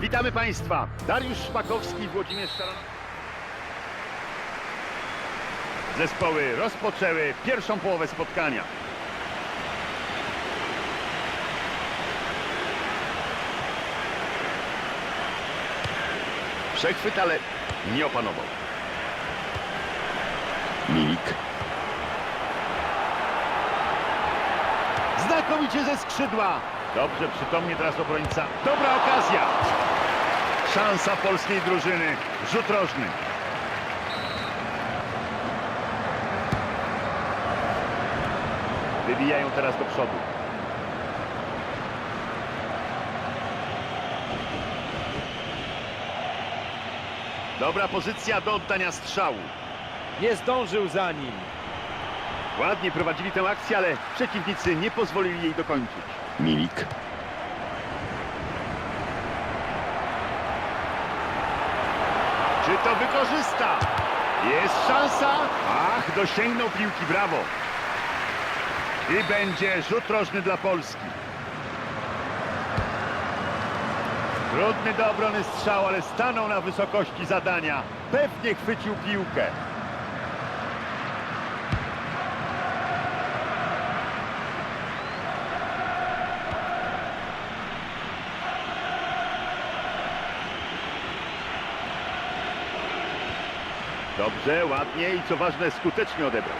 Witamy Państwa. Dariusz Szpakowski i Włodzimierz Szaran. Zespoły rozpoczęły pierwszą połowę spotkania. Przechwyt, ale nie opanował. Milik. Znakomicie ze skrzydła. Dobrze, przytomnie teraz obrońca. Dobra okazja. Szansa polskiej drużyny. Rzut rożny. Wybijają teraz do przodu. Dobra pozycja do oddania strzału. Nie zdążył za nim. Ładnie prowadzili tę akcję, ale przeciwnicy nie pozwolili jej dokończyć. Milik. Czy to wykorzysta? Jest szansa. Ach, dosięgnął piłki, brawo. I będzie rzut rożny dla Polski. Trudny do obrony strzał, ale stanął na wysokości zadania. Pewnie chwycił piłkę. Dobrze, ładnie i co ważne, skutecznie odebrał.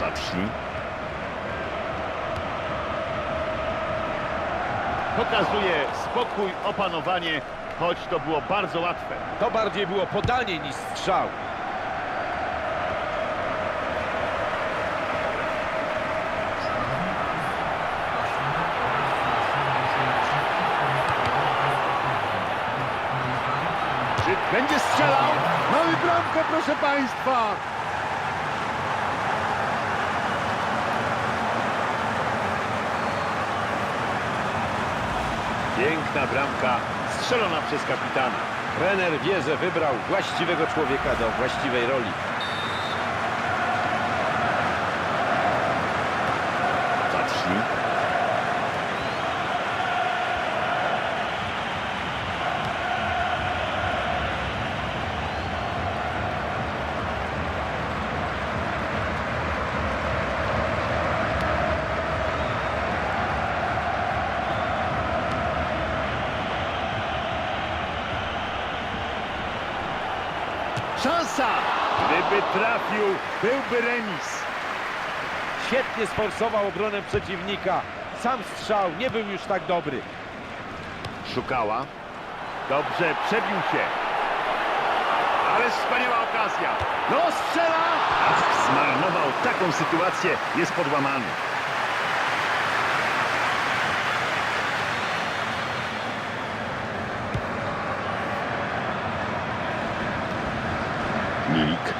Zacznij. Pokazuje spokój, opanowanie, choć to było bardzo łatwe. To bardziej było podanie niż strzał. Proszę Państwa! Piękna bramka, strzelona przez kapitana. Trener wie, że wybrał właściwego człowieka do właściwej roli. Gdyby trafił, byłby remis. Świetnie sforsował obronę przeciwnika. Sam strzał nie był już tak dobry. Szukała. Dobrze, przebił się. Ale wspaniała okazja. No strzela! Ach, zmarnował taką sytuację. Jest podłamany. Milik.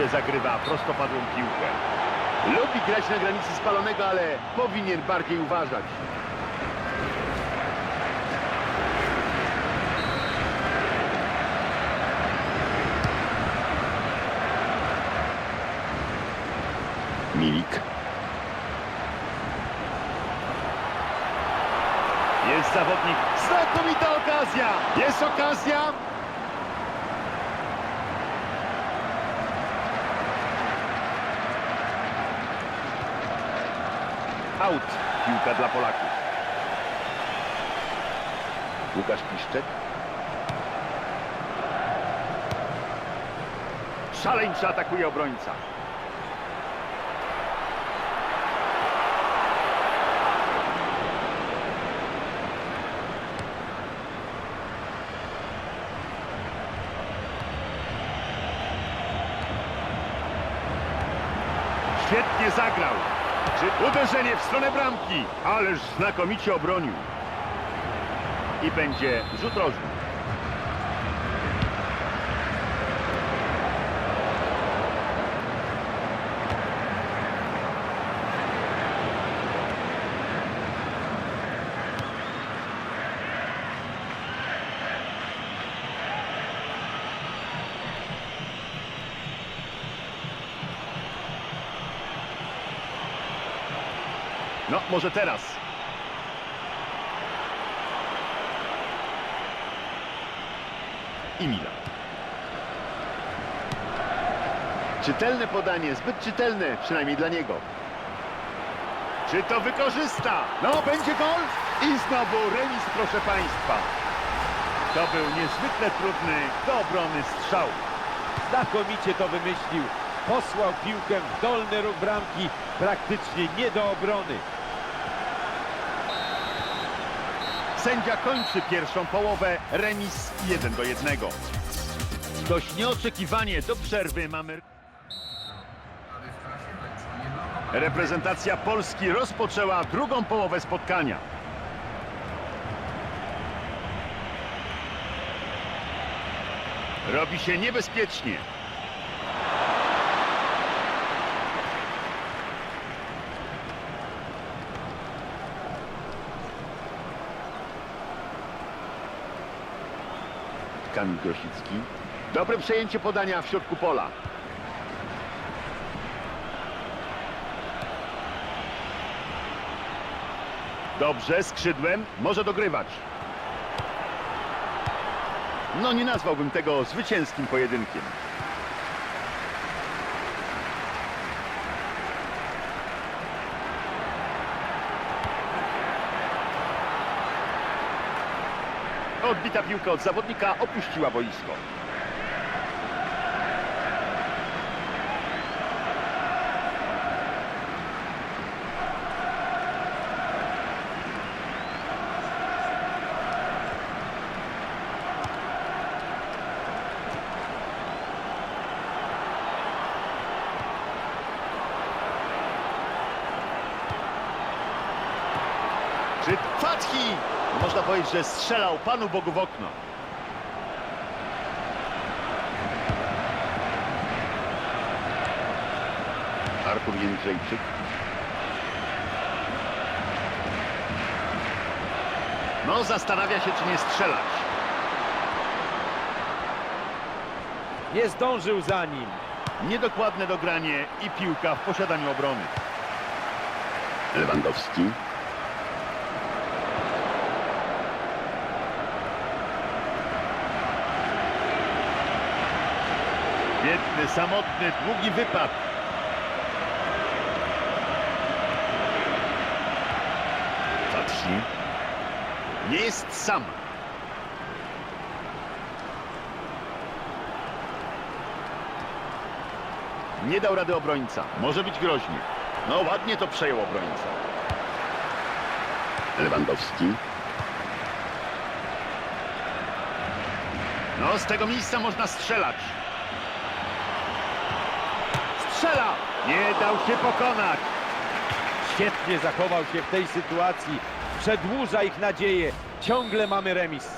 Znakomicie zagrywa prostopadłą piłkę. Lubi grać na granicy spalonego, ale powinien bardziej uważać. Milik. Jest zawodnik. Znakomita okazja. Jest okazja. Out. Piłka dla Polaków. Łukasz Piszczek. Szaleńczy atakuje obrońca. Świetnie zagrał. Czy uderzenie w stronę bramki? Ależ znakomicie obronił. I będzie rzut rożny. No, może teraz. I Milan. Czytelne podanie, zbyt czytelne, przynajmniej dla niego. Czy to wykorzysta? No, będzie gol i znowu remis, proszę Państwa. To był niezwykle trudny do obrony strzał. Znakomicie to wymyślił. Posłał piłkę w dolny róg bramki, praktycznie nie do obrony. Sędzia kończy pierwszą połowę, remis 1 do 1. Dość nieoczekiwanie do przerwy mamy... Reprezentacja Polski rozpoczęła drugą połowę spotkania. Robi się niebezpiecznie. Kamil. Dobre przejęcie podania w środku pola. Dobrze, skrzydłem, może dogrywać. No nie nazwałbym tego zwycięskim pojedynkiem. Odbita piłka od zawodnika opuściła boisko. Czy Fatki? Można powiedzieć, że strzelał Panu Bogu w okno. Artur Jędrzejczyk. No, zastanawia się, czy nie strzelać. Nie zdążył za nim. Niedokładne dogranie i piłka w posiadaniu obrony. Lewandowski. Biedny, samotny, długi wypad. Patrzy. Nie jest sam. Nie dał rady obrońca. Może być groźnie. No ładnie to przejął obrońca. Lewandowski. No z tego miejsca można strzelać. Strzela! Nie dał się pokonać. Świetnie zachował się w tej sytuacji. Przedłuża ich nadzieję. Ciągle mamy remis.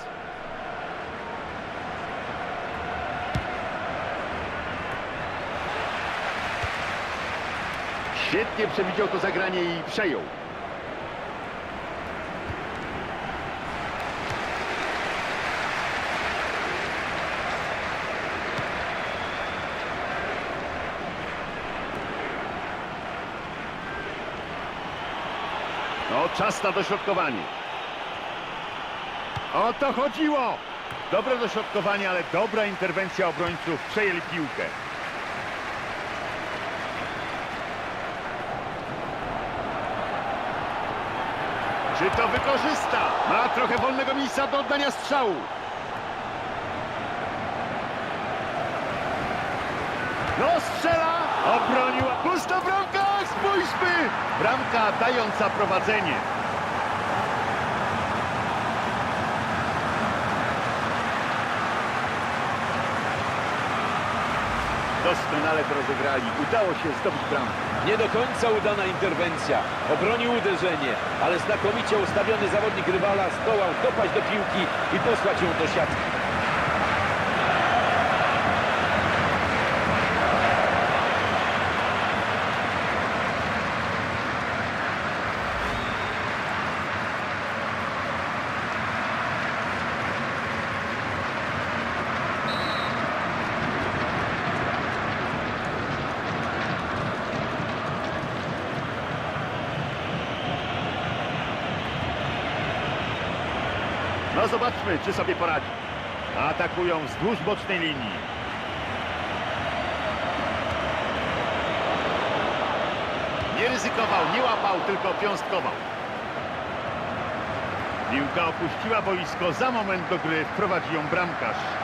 Świetnie przewidział to zagranie i przejął. Czas na dośrodkowanie. O to chodziło! Dobre dośrodkowanie, ale dobra interwencja obrońców. Przejęli piłkę. Czy to wykorzysta? Ma trochę wolnego miejsca do oddania strzału. No strzela! Obroniła. Pusta bramka! Spójrzmy! Bramka dająca prowadzenie. Doskonale to rozegrali. Udało się zdobyć bramkę. Nie do końca udana interwencja. Obronił uderzenie, ale znakomicie ustawiony zawodnik rywala zdołał dopaść do piłki i posłać ją do siatki. No zobaczmy, czy sobie poradzi. Atakują wzdłuż bocznej linii. Nie ryzykował, nie łapał, tylko piąstkował. Piłka opuściła boisko, za moment do gry wprowadzi ją bramkarz.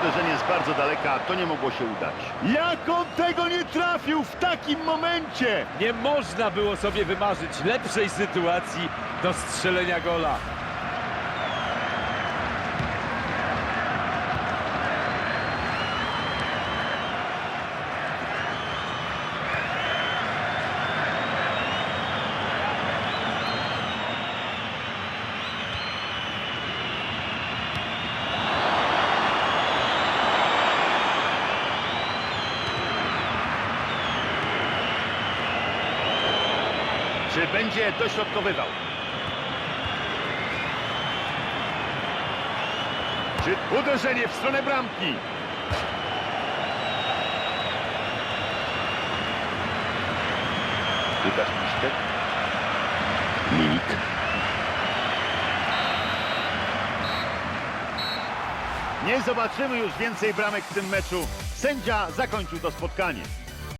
Uderzenie z bardzo daleka, to nie mogło się udać. Jak on tego nie trafił w takim momencie? Nie można było sobie wymarzyć lepszej sytuacji do strzelenia gola. Czy będzie dośrodkowywał? Czy uderzenie w stronę bramki? Łukasz Misztek. Milik. Nie zobaczymy już więcej bramek w tym meczu. Sędzia zakończył to spotkanie.